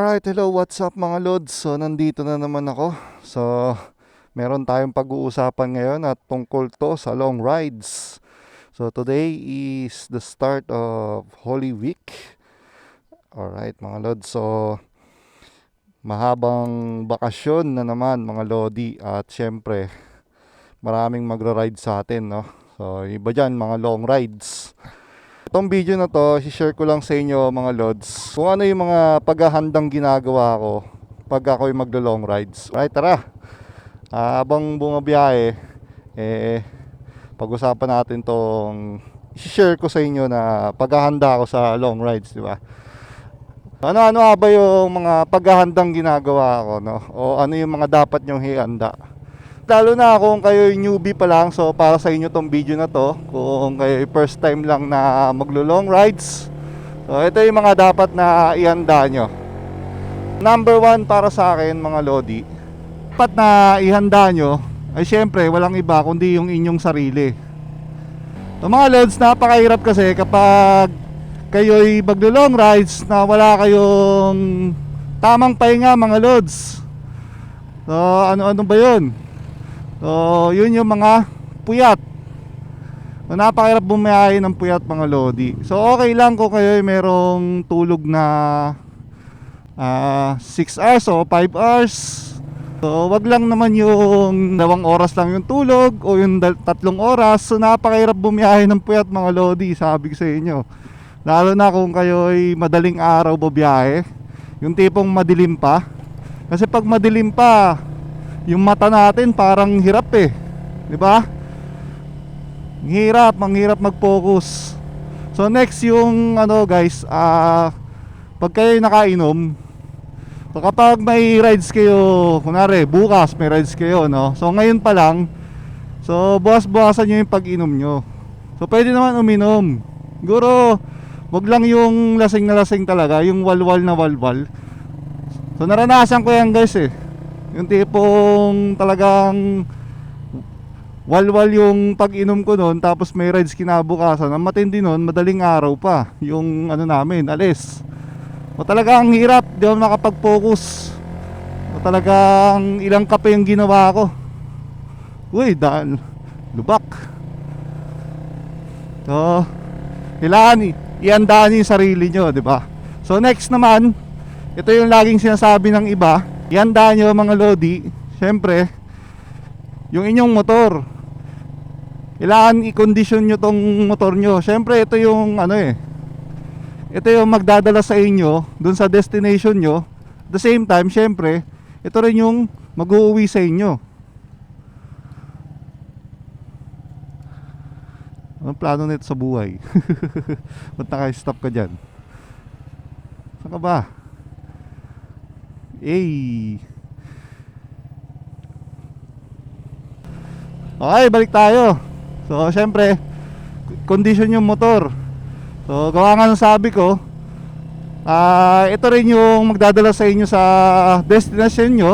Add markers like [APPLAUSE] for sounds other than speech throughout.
Alright, hello, what's up mga lods? So, nandito na naman ako. So, meron tayong pag-uusapan ngayon at tungkol to sa long rides. So, today is the start of Holy Week. Alright, mga lods. So, mahabang bakasyon na naman mga lodi at syempre, maraming magra-ride sa atin, no? So, iba dyan, mga long rides. Itong video na to, share ko lang sa inyo mga lods. Kung ano yung mga paghahandang ginagawa ko pag ako'y maglo-long rides. Right, tara. Ah, habang bumabiyahe, eh, pag-usapan natin tong share ko sa inyo na paghahanda ko sa long rides, di ba? Ano-ano ba yung mga paghahandang ginagawa ko, no? O ano yung mga dapat nyong hihanda? Lalo na kung kayo newbie pa lang. So para sa inyo tong video na to kung kayo first time lang na maglo long rides. So ito yung mga dapat na ihanda nyo. Number one para sa akin mga lodi dapat na ihanda nyo ay syempre walang iba kundi yung inyong sarili. So mga lods napakahirap kasi kapag kayo'y maglo long rides na wala kayong tamang pahinga mga lods. So ano-ano ba yun So, yun yung mga puyat. So, napakahirap bumiyahe ng puyat mga lodi. So, okay lang kung kayo ay merong tulog na 6 hours o 5 hours. So, wag lang naman yung dalawang oras lang yung tulog o yung tatlong oras. So, napakahirap bumiyahe ng puyat mga lodi, sabi ko sa inyo. Lalo na kung kayo ay madaling araw bubiyahe. Yung tipong madilim pa. Kasi pag madilim pa, yung mata natin parang hirap eh. 'Di ba? Hirap, ang hirap mag-focus. So next yung ano guys, ah pag kayo nakainom, so kapag may rides kayo, kunwari bukas may rides kayo, no? So ngayon pa lang, so bukas-bukasan nyo yung pag-inom nyo. So pwede naman uminom. Siguro, wag lang yung lasing na lasing talaga, yung walwal na walwal. So naranasan ko yan guys eh. Yung tipong talagang walwal yung pag-inom ko noon tapos may rides kinabukasan. Ang matindi noon, madaling araw pa yung ano namin, alis. O talagang hirap, di ako nakapag-focus. O talagang ilang kape yung ginawa ko. Uy, dahil lubak. So, kailangan iandaan yung sarili nyo, di ba? So next naman, ito yung laging sinasabi ng iba, Ihanda nyo mga lodi, syempre, yung inyong motor. Kailangan i-condition nyo tong motor nyo. Syempre, ito yung ano eh, ito yung magdadala sa inyo dun sa destination nyo. The same time, syempre, ito rin yung mag-uuwi sa inyo. Anong plano nito sa buhay? [LAUGHS] Ba't naka-stop ka dyan? Saan ka ba? Eh. Okay, balik tayo. So, syempre, condition yung motor. So, gawa nga ng sabi ko, ah ito rin yung magdadala sa inyo sa destination nyo.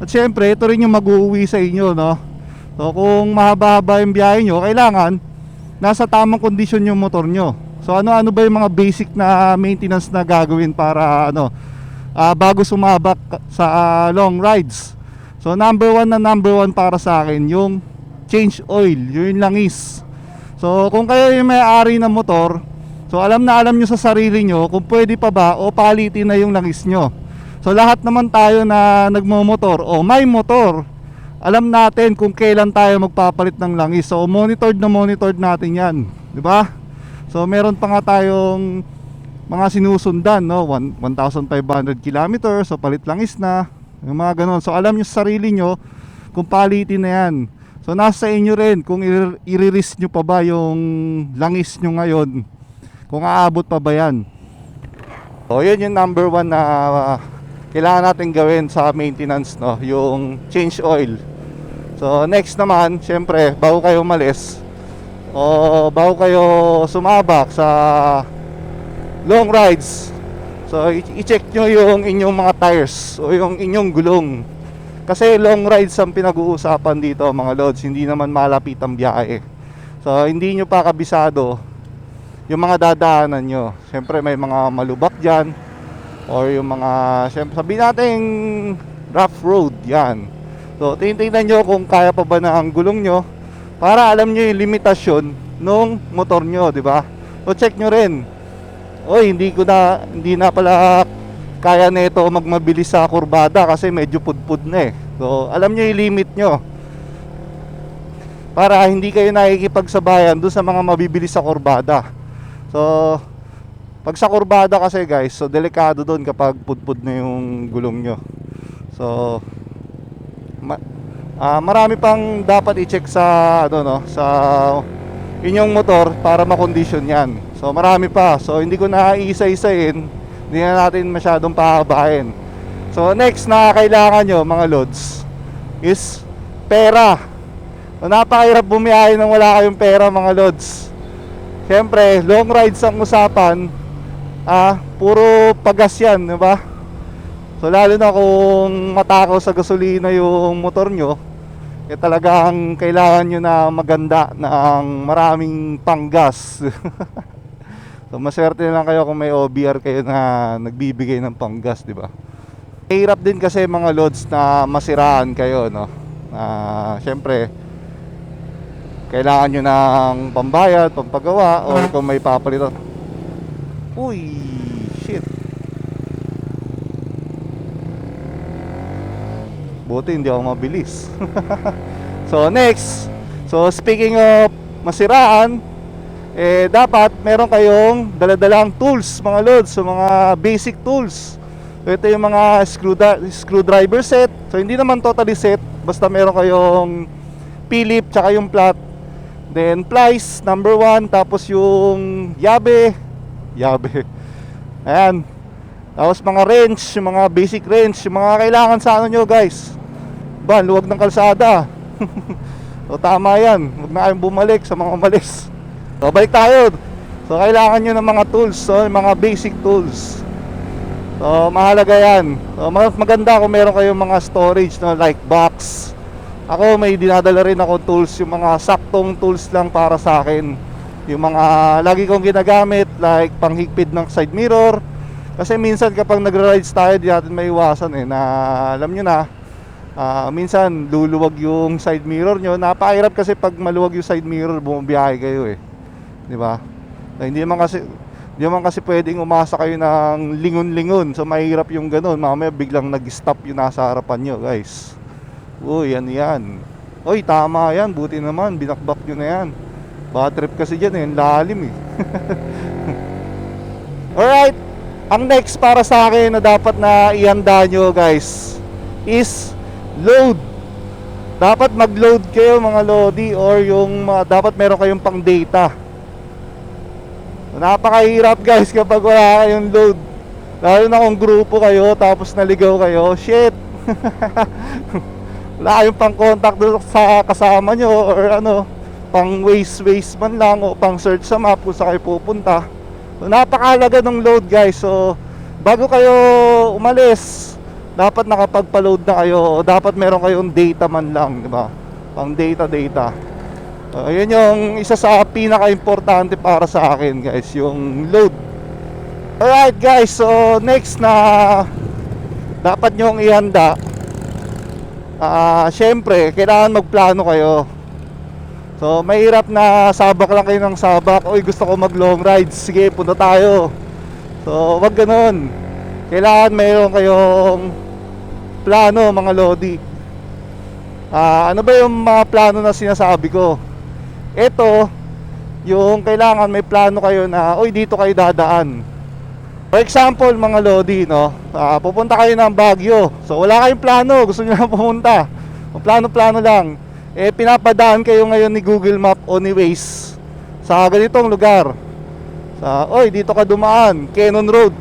At syempre, ito rin yung mag-uuwi sa inyo, no? So, kung mahaba-haba yung biyahe nyo, kailangan nasa tamang kondisyon yung motor nyo. So, ano-ano ba yung mga basic na maintenance na gagawin para, ano, ah, bago sumabak sa ah, long rides. So number one na number one para sa akin yung change oil, yung langis. So kung kayo yung may-ari ng motor, so alam na alam nyo sa sarili nyo kung pwede pa ba o palitin na yung langis nyo. So lahat naman tayo na nagmo-motor o may motor, alam natin kung kailan tayo magpapalit ng langis. So monitored na monitored natin yan, di ba? So meron pa nga tayong mga sinusundan no? One- 1,500 kilometers so palit langis na yung mga ganon so alam nyo sa sarili nyo kung palitin na yan. So nasa inyo rin kung i-release nyo pa ba yung langis nyo ngayon kung aabot pa ba yan. So yun yung number one na uh, kailangan natin gawin sa maintenance no? Yung change oil. So next naman syempre bago kayo umalis o bago kayo sumabak sa long rides. So i-check nyo yung inyong mga tires o yung inyong gulong. Kasi long rides ang pinag-uusapan dito mga lods, hindi naman malapit ang biyahe. So hindi nyo pa kabisado yung mga dadaanan nyo. Siyempre may mga malubak dyan, or yung mga syempre sabihin natin rough road yan so tinitingnan nyo kung kaya pa ba na ang gulong nyo para alam nyo yung limitasyon nung motor nyo di ba so check nyo rin oy hindi ko na hindi na pala kaya nito magmabilis sa kurbada kasi medyo pudpud na eh so alam nyo yung limit nyo para hindi kayo nakikipagsabayan doon sa mga mabibilis sa kurbada so pag sa kurbada kasi guys, so delikado doon kapag pudpud na yung gulong nyo. So ma- ah, marami pang dapat i-check sa ano no, sa inyong motor para makondisyon 'yan. So marami pa. So hindi ko na iisa-isahin. Hindi na natin masyadong pahabain. So next na kailangan nyo mga lods is pera. So, napakahirap bumiyahe nang wala kayong pera mga lods. Siyempre, long rides ang usapan, ah, puro pagas yan, di ba? So lalo na kung matakaw sa gasolina yung motor nyo, eh talagang kailangan nyo na maganda ng maraming panggas. [LAUGHS] so maswerte na lang kayo kung may OBR kayo na nagbibigay ng panggas, di ba? Mahirap din kasi mga loads na masiraan kayo, no? Ah, syempre, kailangan nyo ng pambayad, pampagawa, or kung may papalitan. Uy, shit. Buti hindi ako mabilis. [LAUGHS] so next, so speaking of masiraan, eh dapat meron kayong daladalang tools mga lods, so mga basic tools. So ito yung mga screwdri- screwdriver set. So hindi naman totally set, basta meron kayong Philip tsaka yung flat. Then plies, number one, tapos yung yabe, yabe. [LAUGHS] Ayan. Tapos mga wrench, yung mga basic wrench, yung mga kailangan sa ano nyo guys. Ba, luwag ng kalsada. [LAUGHS] so tama yan. Huwag na kayong bumalik sa mga umalis. So balik tayo. So kailangan nyo ng mga tools, so mga basic tools. So mahalaga yan. So maganda kung meron kayong mga storage no, like box. Ako may dinadala rin ako tools, yung mga saktong tools lang para sa akin yung mga lagi kong ginagamit like panghigpit ng side mirror kasi minsan kapag nagra-rides tayo di natin maiwasan eh na alam nyo na ah, minsan luluwag yung side mirror nyo napakahirap kasi pag maluwag yung side mirror bumabiyahe kayo eh di ba hindi naman kasi hindi naman kasi pwedeng umasa kayo ng lingon-lingon so mahirap yung ganun mamaya biglang nag-stop yung nasa harapan nyo guys uy yan yan Uy, tama yan. Buti naman. Binakbak nyo na yan. Bad trip kasi dyan eh, lalim eh. [LAUGHS] Alright, ang next para sa akin na dapat na ihanda nyo guys is load. Dapat mag-load kayo mga lodi or yung mga, dapat meron kayong pang data. Napakahirap guys kapag wala kayong load. Lalo na kung grupo kayo tapos naligaw kayo, shit. [LAUGHS] wala kayong pang contact doon sa kasama nyo or ano pang waste waste man lang o pang search sa map kung saan kayo pupunta. So, napakahalaga ng load guys. So bago kayo umalis dapat nakapagpa-load na kayo o dapat meron kayong data man lang di ba? Pang data so, yun yung isa sa pinaka-importante para sa akin guys yung load alright guys so next na dapat nyong ihanda Ah, syempre, kailangan magplano kayo. So, mahirap na sabak lang kayo ng sabak. Uy, gusto ko mag long rides. Sige, punta tayo. So, wag ganun. Kailangan mayroon kayong plano, mga lodi. Ah, ano ba yung mga plano na sinasabi ko? Ito, yung kailangan may plano kayo na, uy, dito kayo dadaan. For example, mga lodi, no? ah, pupunta kayo ng Baguio. So, wala kayong plano. Gusto niyo lang pumunta. Plano-plano lang. Eh, pinapadaan kayo ngayon ni Google Map o ni Waze sa ganitong lugar. Sa, oy, dito ka dumaan, Cannon Road.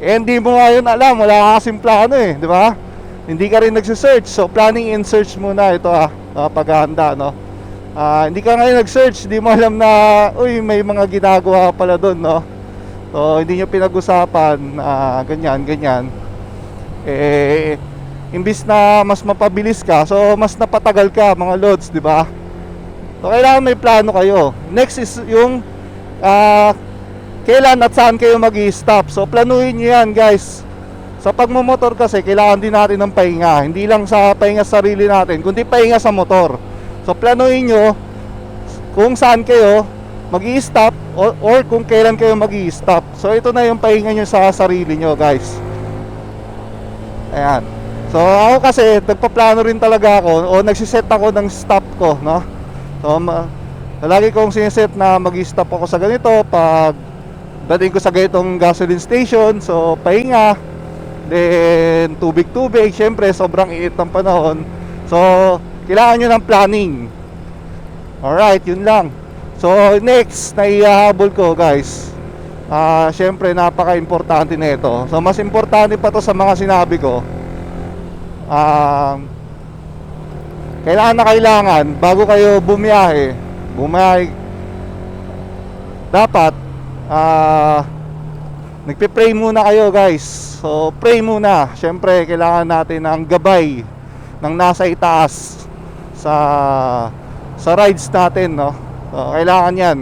Eh, hindi mo nga alam. Wala ka kasing plano eh, di ba? Hindi ka rin nagsisearch. So, planning and search muna ito ah paghahanda, no? Ah, hindi ka ngayon nag-search, hindi mo alam na, uy, may mga ginagawa pala doon, no? So, hindi nyo pinag-usapan na ganyan, ganyan. Eh, imbis na mas mapabilis ka, so mas napatagal ka, mga loads, di ba? So, kailangan may plano kayo. Next is yung ah, kailan at saan kayo mag stop So planuhin nyo yan guys. Sa pagmumotor kasi, kailangan din natin ng pahinga. Hindi lang sa pahinga sa sarili natin, kundi pahinga sa motor. So planuhin nyo kung saan kayo mag stop or, or kung kailan kayo mag stop So ito na yung pahinga nyo sa sarili nyo guys. Ayan. So ako kasi nagpaplano rin talaga ako o nagsiset ako ng stop ko, no? So ma- lagi kong siniset na mag-stop ako sa ganito pag dating ko sa ganitong gasoline station. So pahinga, then tubig-tubig, syempre sobrang init ng panahon. So kailangan nyo ng planning. Alright, yun lang. So next na ihahabol ko guys. Ah, syempre napaka-importante nito. So mas importante pa to sa mga sinabi ko. Um, kailangan na kailangan bago kayo bumiyahe, bumiyahe dapat ah nagpe-pray muna kayo guys. So pray muna. Syempre kailangan natin ng gabay ng nasa itaas sa sa rides natin, no? So, kailangan 'yan.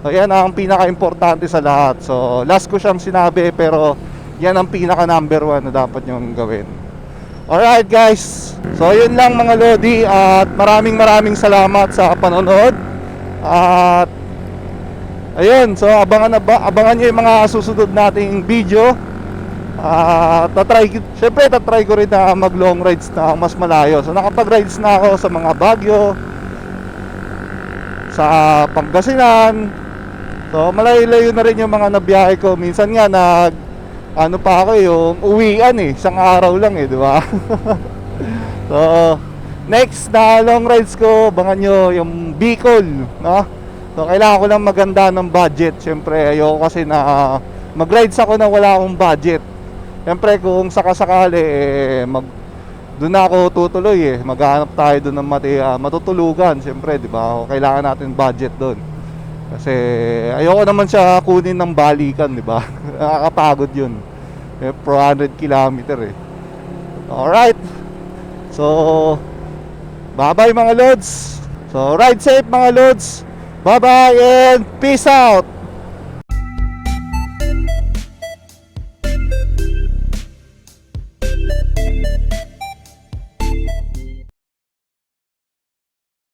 So, yan ang pinaka-importante sa lahat. So, last ko siyang sinabi pero yan ang pinaka number one na dapat nyong gawin. Alright guys, so yun lang mga Lodi at maraming maraming salamat sa panonood at ayun, so abangan, na ba, abangan nyo yung mga susunod nating video at tatry, syempre tatry ko rin na mag long rides na mas malayo. So nakapag rides na ako sa mga Baguio sa Pangasinan. So malayo-layo na rin yung mga nabiyahe ko. Minsan nga nag ano pa ako yung uwian eh. Isang araw lang eh di ba? [LAUGHS] So next na long rides ko abangan nyo yung Bicol no? So kailangan ko lang maganda ng budget. Syempre ayoko kasi na mag rides ako na wala akong budget syempre kung sakasakali eh mag doon na ako tutuloy eh maghanap tayo doon ng mati, ah, matutulugan syempre di ba kailangan natin budget doon kasi ayoko naman siya kunin ng balikan, di ba? [LAUGHS] Nakakapagod yun. Eh, 400 kilometer eh. Alright. So, bye-bye mga lods. So, ride safe mga lods. Bye-bye and peace out.